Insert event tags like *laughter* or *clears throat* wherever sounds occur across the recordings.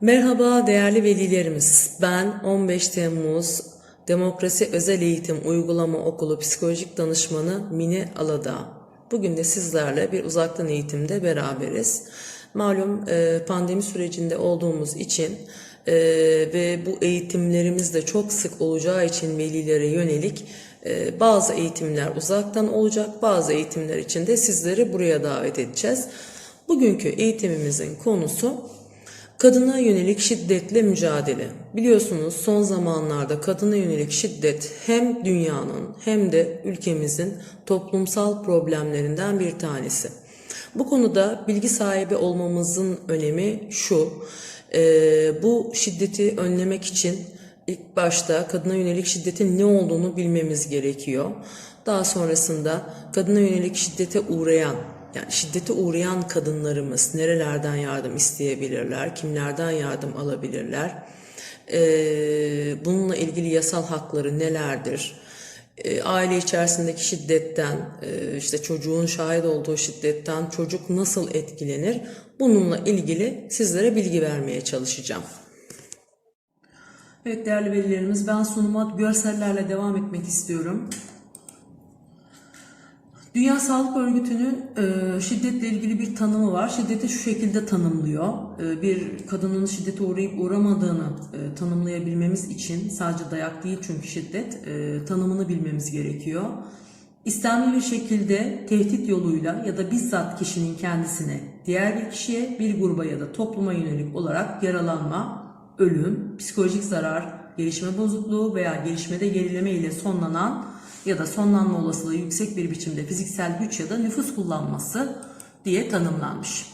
Merhaba değerli velilerimiz. Ben 15 Temmuz Demokrasi Özel Eğitim Uygulama Okulu Psikolojik Danışmanı Mine Aladağ. Bugün de sizlerle bir uzaktan eğitimde beraberiz. Malum e, pandemi sürecinde olduğumuz için e, ve bu eğitimlerimiz de çok sık olacağı için velilere yönelik e, bazı eğitimler uzaktan olacak, bazı eğitimler için de sizleri buraya davet edeceğiz. Bugünkü eğitimimizin konusu Kadına yönelik şiddetle mücadele. Biliyorsunuz son zamanlarda kadına yönelik şiddet hem dünyanın hem de ülkemizin toplumsal problemlerinden bir tanesi. Bu konuda bilgi sahibi olmamızın önemi şu. e, bu şiddeti önlemek için ilk başta kadına yönelik şiddetin ne olduğunu bilmemiz gerekiyor. Daha sonrasında kadına yönelik şiddete uğrayan yani şiddete uğrayan kadınlarımız nerelerden yardım isteyebilirler, kimlerden yardım alabilirler, Ee, bununla ilgili yasal hakları nelerdir, Ee, aile içerisindeki şiddetten, e, işte çocuğun şahit olduğu şiddetten çocuk nasıl etkilenir, bununla ilgili sizlere bilgi vermeye çalışacağım. Evet değerli velilerimiz ben sunuma görsellerle devam etmek istiyorum. Dünya Sağlık Örgütü'nün e, şiddetle ilgili bir tanımı var. Şiddeti şu şekilde tanımlıyor. E, bir kadının şiddete uğrayıp uğramadığını e, tanımlayabilmemiz için sadece dayak değil çünkü şiddet e, tanımını bilmemiz gerekiyor. İstemli bir şekilde tehdit yoluyla ya da bizzat kişinin kendisine, diğer bir kişiye, bir gruba ya da topluma yönelik olarak yaralanma, ölüm, psikolojik zarar, gelişme bozukluğu veya gelişmede gerileme ile sonlanan ya da sonlanma olasılığı yüksek bir biçimde fiziksel güç ya da nüfus kullanması diye tanımlanmış.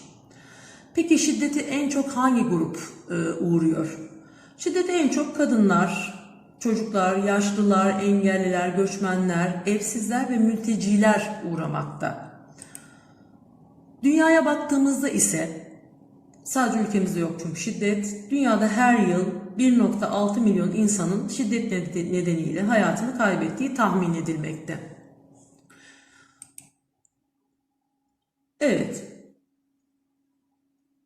Peki şiddeti en çok hangi grup e, uğruyor? Şiddete en çok kadınlar, çocuklar, yaşlılar, engelliler, göçmenler, evsizler ve mülteciler uğramakta. Dünyaya baktığımızda ise sadece ülkemizde yok çünkü şiddet dünyada her yıl 1.6 milyon insanın şiddet ned- nedeniyle hayatını kaybettiği tahmin edilmekte. Evet.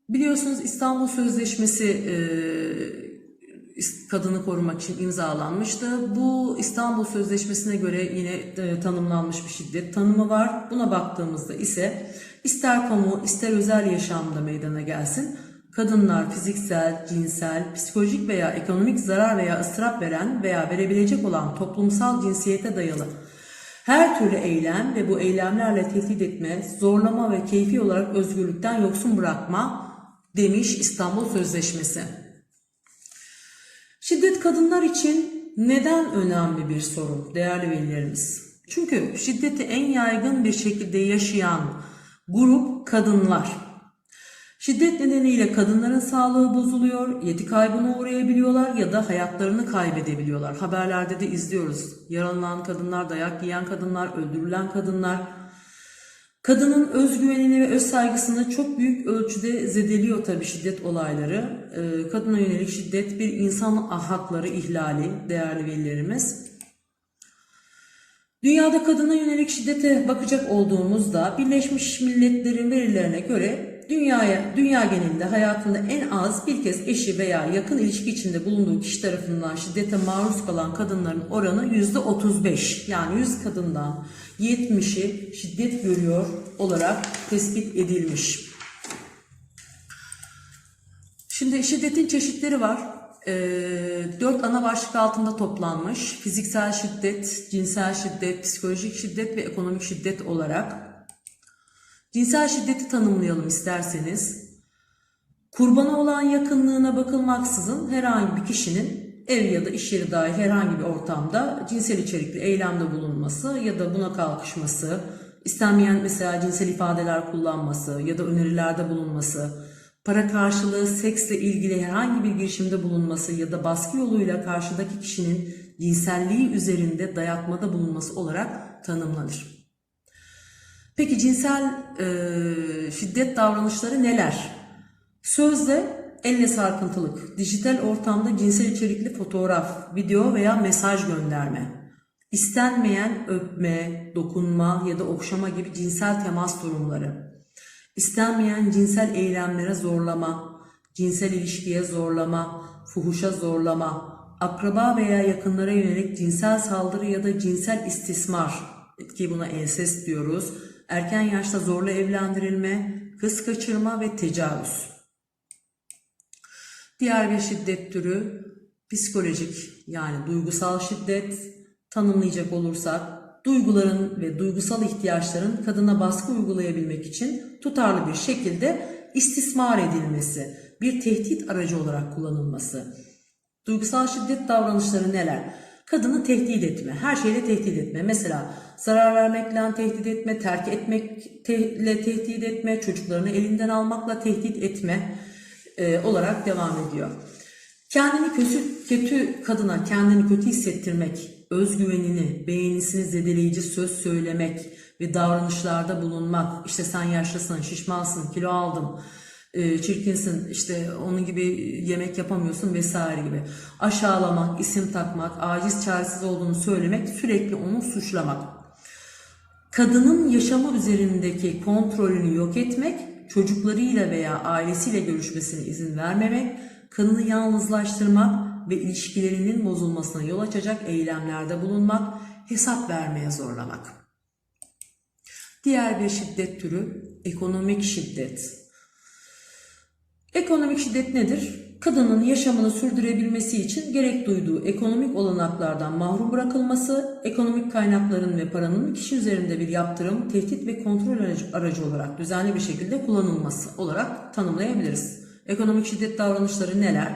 Biliyorsunuz İstanbul Sözleşmesi e, kadını korumak için imzalanmıştı. Bu İstanbul Sözleşmesi'ne göre yine e, tanımlanmış bir şiddet tanımı var. Buna baktığımızda ise ister kamu ister özel yaşamda meydana gelsin. Kadınlar fiziksel, cinsel, psikolojik veya ekonomik zarar veya ıstırap veren veya verebilecek olan toplumsal cinsiyete dayalı her türlü eylem ve bu eylemlerle tehdit etme, zorlama ve keyfi olarak özgürlükten yoksun bırakma demiş İstanbul Sözleşmesi. Şiddet kadınlar için neden önemli bir sorun değerli velilerimiz? Çünkü şiddeti en yaygın bir şekilde yaşayan grup kadınlar. Şiddet nedeniyle kadınların sağlığı bozuluyor, yeti kaybına uğrayabiliyorlar ya da hayatlarını kaybedebiliyorlar. Haberlerde de izliyoruz. Yaralanan kadınlar, dayak yiyen kadınlar, öldürülen kadınlar. Kadının özgüvenini ve öz saygısını çok büyük ölçüde zedeliyor tabii şiddet olayları. Ee, kadına yönelik şiddet bir insan hakları ihlali değerli velilerimiz. Dünyada kadına yönelik şiddete bakacak olduğumuzda Birleşmiş Milletler'in verilerine göre dünyaya dünya genelinde hayatında en az bir kez eşi veya yakın ilişki içinde bulunduğu kişi tarafından şiddete maruz kalan kadınların oranı yüzde 35. Yani 100 kadından 70'i şiddet görüyor olarak tespit edilmiş. Şimdi şiddetin çeşitleri var. Ee, dört ana başlık altında toplanmış. Fiziksel şiddet, cinsel şiddet, psikolojik şiddet ve ekonomik şiddet olarak. Cinsel şiddeti tanımlayalım isterseniz. Kurbana olan yakınlığına bakılmaksızın herhangi bir kişinin ev ya da iş yeri dahil herhangi bir ortamda cinsel içerikli eylemde bulunması ya da buna kalkışması, istenmeyen mesela cinsel ifadeler kullanması ya da önerilerde bulunması, para karşılığı seksle ilgili herhangi bir girişimde bulunması ya da baskı yoluyla karşıdaki kişinin cinselliği üzerinde dayatmada bulunması olarak tanımlanır. Peki cinsel e, şiddet davranışları neler? Sözde elle sarkıntılık, dijital ortamda cinsel içerikli fotoğraf, video veya mesaj gönderme, istenmeyen öpme, dokunma ya da okşama gibi cinsel temas durumları, istenmeyen cinsel eylemlere zorlama, cinsel ilişkiye zorlama, fuhuşa zorlama, akraba veya yakınlara yönelik cinsel saldırı ya da cinsel istismar ki buna ensest diyoruz. Erken yaşta zorla evlendirilme, kız kaçırma ve tecavüz. Diğer bir şiddet türü psikolojik yani duygusal şiddet tanımlayacak olursak duyguların ve duygusal ihtiyaçların kadına baskı uygulayabilmek için tutarlı bir şekilde istismar edilmesi, bir tehdit aracı olarak kullanılması. Duygusal şiddet davranışları neler? Kadını tehdit etme, her şeyle tehdit etme. Mesela zarar vermekle tehdit etme, terk etmekle tehdit etme, çocuklarını elinden almakla tehdit etme e, olarak devam ediyor. Kendini kötü, kötü kadına kendini kötü hissettirmek, özgüvenini, beğenisini zedeleyici söz söylemek ve davranışlarda bulunmak, işte sen yaşlısın, şişmansın, kilo aldım, e, çirkinsin, işte onun gibi yemek yapamıyorsun vesaire gibi. Aşağılamak, isim takmak, aciz çaresiz olduğunu söylemek, sürekli onu suçlamak. Kadının yaşamı üzerindeki kontrolünü yok etmek, çocuklarıyla veya ailesiyle görüşmesine izin vermemek, kadını yalnızlaştırmak ve ilişkilerinin bozulmasına yol açacak eylemlerde bulunmak, hesap vermeye zorlamak. Diğer bir şiddet türü ekonomik şiddet. Ekonomik şiddet nedir? Kadının yaşamını sürdürebilmesi için gerek duyduğu ekonomik olanaklardan mahrum bırakılması, ekonomik kaynakların ve paranın kişi üzerinde bir yaptırım, tehdit ve kontrol aracı, olarak düzenli bir şekilde kullanılması olarak tanımlayabiliriz. Ekonomik şiddet davranışları neler?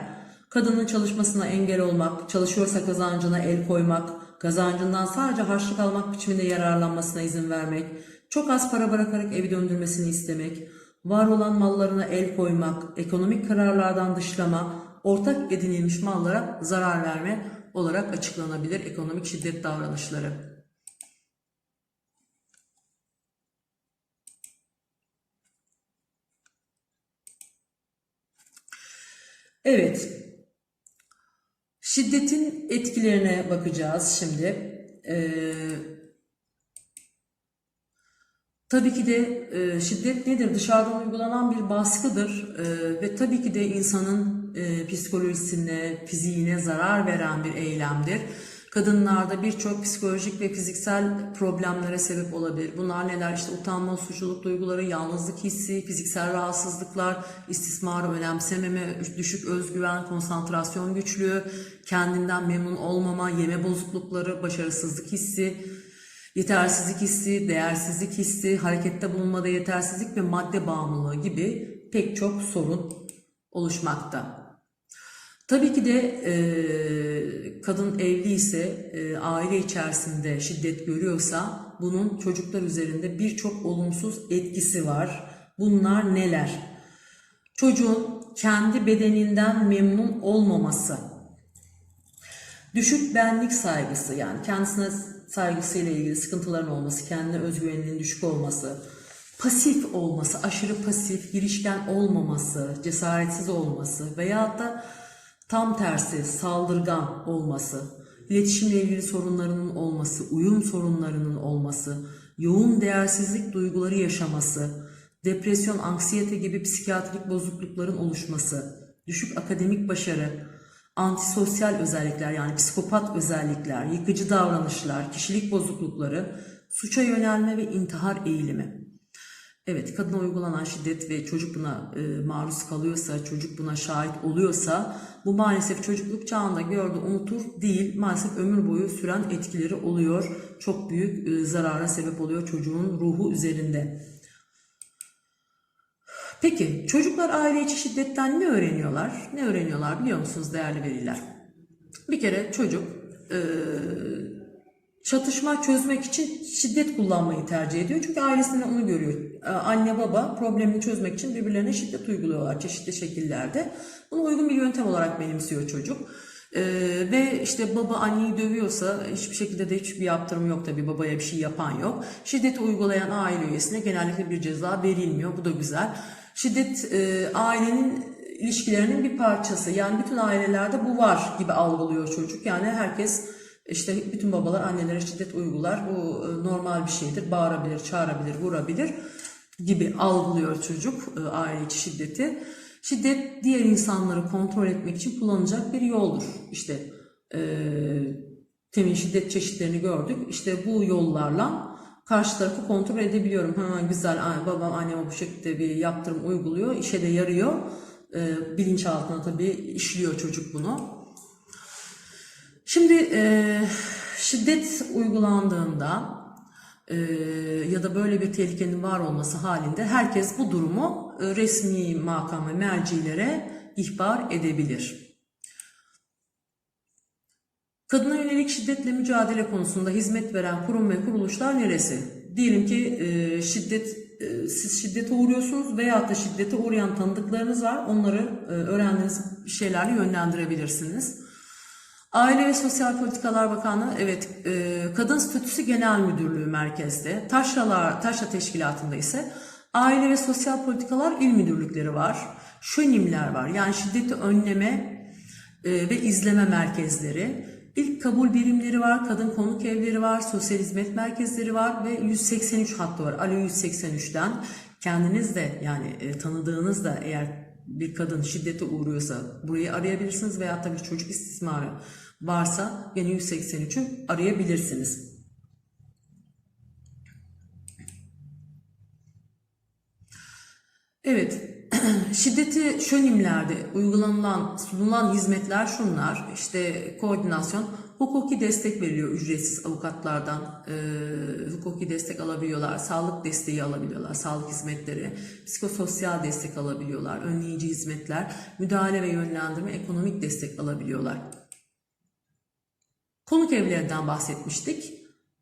Kadının çalışmasına engel olmak, çalışıyorsa kazancına el koymak, kazancından sadece harçlık almak biçiminde yararlanmasına izin vermek, çok az para bırakarak evi döndürmesini istemek, var olan mallarına el koymak, ekonomik kararlardan dışlama, ortak edinilmiş mallara zarar verme olarak açıklanabilir ekonomik şiddet davranışları. Evet, şiddetin etkilerine bakacağız şimdi. Ee, Tabii ki de e, şiddet nedir? Dışarıdan uygulanan bir baskıdır e, ve tabii ki de insanın e, psikolojisine, fiziğine zarar veren bir eylemdir. Kadınlarda birçok psikolojik ve fiziksel problemlere sebep olabilir. Bunlar neler? İşte utanma, suçluluk duyguları, yalnızlık hissi, fiziksel rahatsızlıklar, istismarı önemsememe, düşük özgüven, konsantrasyon güçlüğü, kendinden memnun olmama, yeme bozuklukları, başarısızlık hissi, Yetersizlik hissi, değersizlik hissi, harekette bulunmada yetersizlik ve madde bağımlılığı gibi pek çok sorun oluşmakta. Tabii ki de e, kadın evli ise e, aile içerisinde şiddet görüyorsa bunun çocuklar üzerinde birçok olumsuz etkisi var. Bunlar neler? Çocuğun kendi bedeninden memnun olmaması, düşük benlik saygısı yani kendisine saygısıyla ilgili sıkıntıların olması, kendine özgüveninin düşük olması, pasif olması, aşırı pasif, girişken olmaması, cesaretsiz olması veyahut da tam tersi saldırgan olması, iletişimle ilgili sorunlarının olması, uyum sorunlarının olması, yoğun değersizlik duyguları yaşaması, depresyon, anksiyete gibi psikiyatrik bozuklukların oluşması, düşük akademik başarı, antisosyal özellikler yani psikopat özellikler, yıkıcı davranışlar, kişilik bozuklukları, suça yönelme ve intihar eğilimi. Evet kadına uygulanan şiddet ve çocuk buna e, maruz kalıyorsa, çocuk buna şahit oluyorsa bu maalesef çocukluk çağında gördü unutur değil maalesef ömür boyu süren etkileri oluyor. Çok büyük e, zarara sebep oluyor çocuğun ruhu üzerinde. Peki çocuklar aile içi şiddetten ne öğreniyorlar? Ne öğreniyorlar biliyor musunuz değerli veliler? Bir kere çocuk çatışma çözmek için şiddet kullanmayı tercih ediyor. Çünkü ailesinden onu görüyor. Anne baba problemini çözmek için birbirlerine şiddet uyguluyorlar çeşitli şekillerde. Bunu uygun bir yöntem olarak benimsiyor çocuk. Ee, ve işte baba anneyi dövüyorsa hiçbir şekilde de hiçbir yaptırım yok tabii babaya bir şey yapan yok. Şiddeti uygulayan aile üyesine genellikle bir ceza verilmiyor. Bu da güzel. Şiddet e, ailenin ilişkilerinin bir parçası. Yani bütün ailelerde bu var gibi algılıyor çocuk. Yani herkes işte bütün babalar annelere şiddet uygular. Bu e, normal bir şeydir. Bağırabilir, çağırabilir, vurabilir gibi algılıyor çocuk e, aile içi şiddeti. Şiddet diğer insanları kontrol etmek için kullanılacak bir yoldur. İşte eee temin şiddet çeşitlerini gördük. İşte bu yollarla karşı tarafı kontrol edebiliyorum. Ha güzel babam anneme bu şekilde bir yaptırım uyguluyor. işe de yarıyor. Eee bilinçaltına tabii işliyor çocuk bunu. Şimdi eee, şiddet uygulandığında eee, ya da böyle bir tehlikenin var olması halinde herkes bu durumu e, resmi makam ve mercilere ihbar edebilir. Kadına yönelik şiddetle mücadele konusunda hizmet veren kurum ve kuruluşlar neresi? Diyelim ki e, şiddet e, siz şiddete uğruyorsunuz veyahut da şiddete uğrayan tanıdıklarınız var. Onları e, öğrendiğiniz şeylerle yönlendirebilirsiniz. Aile ve Sosyal Politikalar Bakanlığı evet e, Kadın Statüsü Genel Müdürlüğü merkezde. Taşralar, Taşra Teşkilatı'nda ise Aile ve Sosyal Politikalar İl Müdürlükleri var. Şönimler var. Yani şiddeti önleme e, ve izleme merkezleri. İlk kabul birimleri var, kadın konuk evleri var, sosyal hizmet merkezleri var ve 183 hattı var. Alo 183'ten kendiniz de yani e, tanıdığınız da eğer bir kadın şiddete uğruyorsa burayı arayabilirsiniz veya tabii çocuk istismarı varsa gene 183'ü arayabilirsiniz. Evet, *clears throat* şiddeti şönimlerde uygulanılan, sunulan hizmetler şunlar. İşte koordinasyon, hukuki destek veriliyor ücretsiz avukatlardan. e, hukuki destek alabiliyorlar, sağlık desteği alabiliyorlar, sağlık hizmetleri, psikososyal destek alabiliyorlar, önleyici hizmetler, müdahale ve yönlendirme, ekonomik destek alabiliyorlar. Konuk evlerinden bahsetmiştik.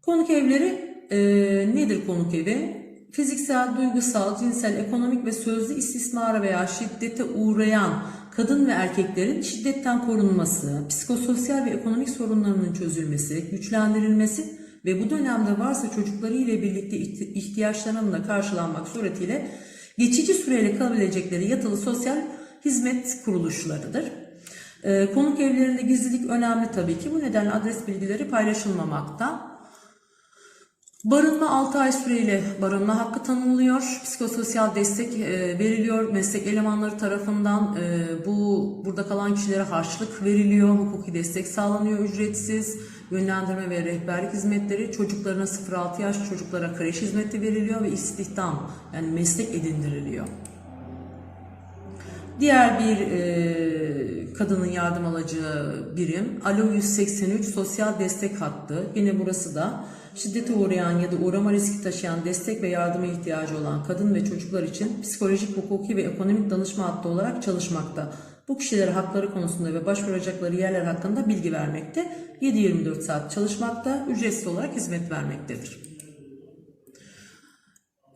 Konuk evleri e, nedir konuk evi? Fiziksel, duygusal, cinsel, ekonomik ve sözlü istismara veya şiddete uğrayan kadın ve erkeklerin şiddetten korunması, psikososyal ve ekonomik sorunlarının çözülmesi, güçlendirilmesi ve bu dönemde varsa çocukları ile birlikte ihti- ihtiyaçlarının da karşılanmak suretiyle geçici süreyle kalabilecekleri yatılı sosyal hizmet kuruluşlarıdır. Ee, konuk evlerinde gizlilik önemli tabii ki. Bu nedenle adres bilgileri paylaşılmamakta. Barınma 6 ay süreyle barınma hakkı tanınılıyor. Psikososyal destek e, veriliyor. Meslek elemanları tarafından e, bu burada kalan kişilere harçlık veriliyor. Hukuki destek sağlanıyor ücretsiz. Yönlendirme ve rehberlik hizmetleri çocuklarına 0-6 yaş çocuklara kreş hizmeti veriliyor ve istihdam yani meslek edindiriliyor. Diğer bir e, kadının yardım alacağı birim Alo 183 sosyal destek hattı. Yine burası da şiddete uğrayan ya da uğrama riski taşıyan destek ve yardıma ihtiyacı olan kadın ve çocuklar için psikolojik, hukuki ve ekonomik danışma hattı olarak çalışmakta. Bu kişilere hakları konusunda ve başvuracakları yerler hakkında bilgi vermekte. 7-24 saat çalışmakta, ücretsiz olarak hizmet vermektedir.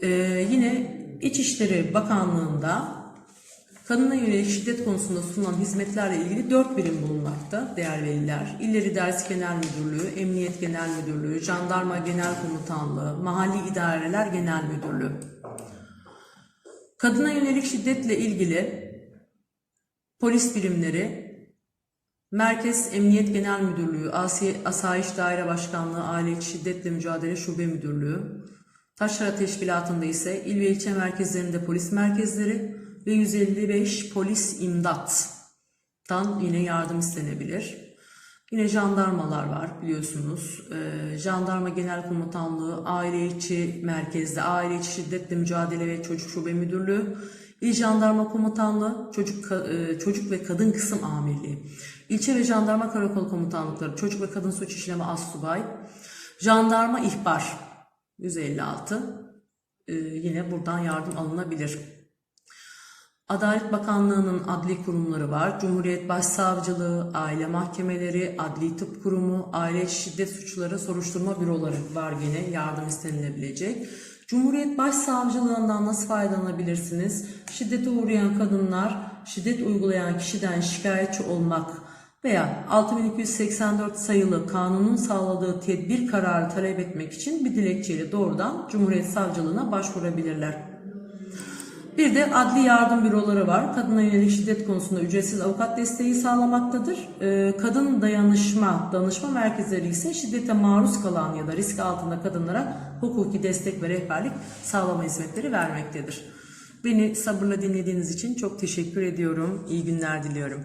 Ee, yine İçişleri Bakanlığı'nda kadına yönelik şiddet konusunda sunulan hizmetlerle ilgili dört birim bulunmakta değerli veliler. İller İdaresi Genel Müdürlüğü, Emniyet Genel Müdürlüğü, Jandarma Genel Komutanlığı, Mahalli İdareler Genel Müdürlüğü. Kadına yönelik şiddetle ilgili polis birimleri, Merkez Emniyet Genel Müdürlüğü, Asayiş Daire Başkanlığı, Aile Şiddetle Mücadele Şube Müdürlüğü, Taşra Teşkilatı'nda ise il ve ilçe merkezlerinde polis merkezleri ve 155 polis imdattan yine yardım istenebilir. Yine jandarmalar var biliyorsunuz. Ee, Jandarma Genel Komutanlığı, Aile İçi Merkezde, Aile İçi Şiddetle Mücadele ve Çocuk Şube Müdürlüğü, İl Jandarma Komutanlığı, Çocuk, e, Çocuk ve Kadın Kısım Amirliği, İlçe ve Jandarma Karakol Komutanlıkları, Çocuk ve Kadın Suç İşleme Assubay, Jandarma İhbar 156, Ee, yine buradan yardım alınabilir. Adalet Bakanlığı'nın adli kurumları var. Cumhuriyet Başsavcılığı, aile mahkemeleri, Adli Tıp Kurumu, aile şiddet suçları soruşturma büroları var gene yardım istenilebilecek. Cumhuriyet Başsavcılığından nasıl faydalanabilirsiniz? Şiddete uğrayan kadınlar, şiddet uygulayan kişiden şikayetçi olmak veya 6284 sayılı kanunun sağladığı tedbir kararı talep etmek için bir dilekçeyle doğrudan Cumhuriyet Savcılığına başvurabilirler. Bir de adli yardım büroları var. Kadına yönelik şiddet konusunda ücretsiz avukat desteği sağlamaktadır. Ee, Kadın dayanışma, danışma merkezleri ise şiddete maruz kalan ya da risk altında kadınlara hukuki destek ve rehberlik sağlama hizmetleri vermektedir. Beni sabırla dinlediğiniz için çok teşekkür ediyorum. İyi günler diliyorum.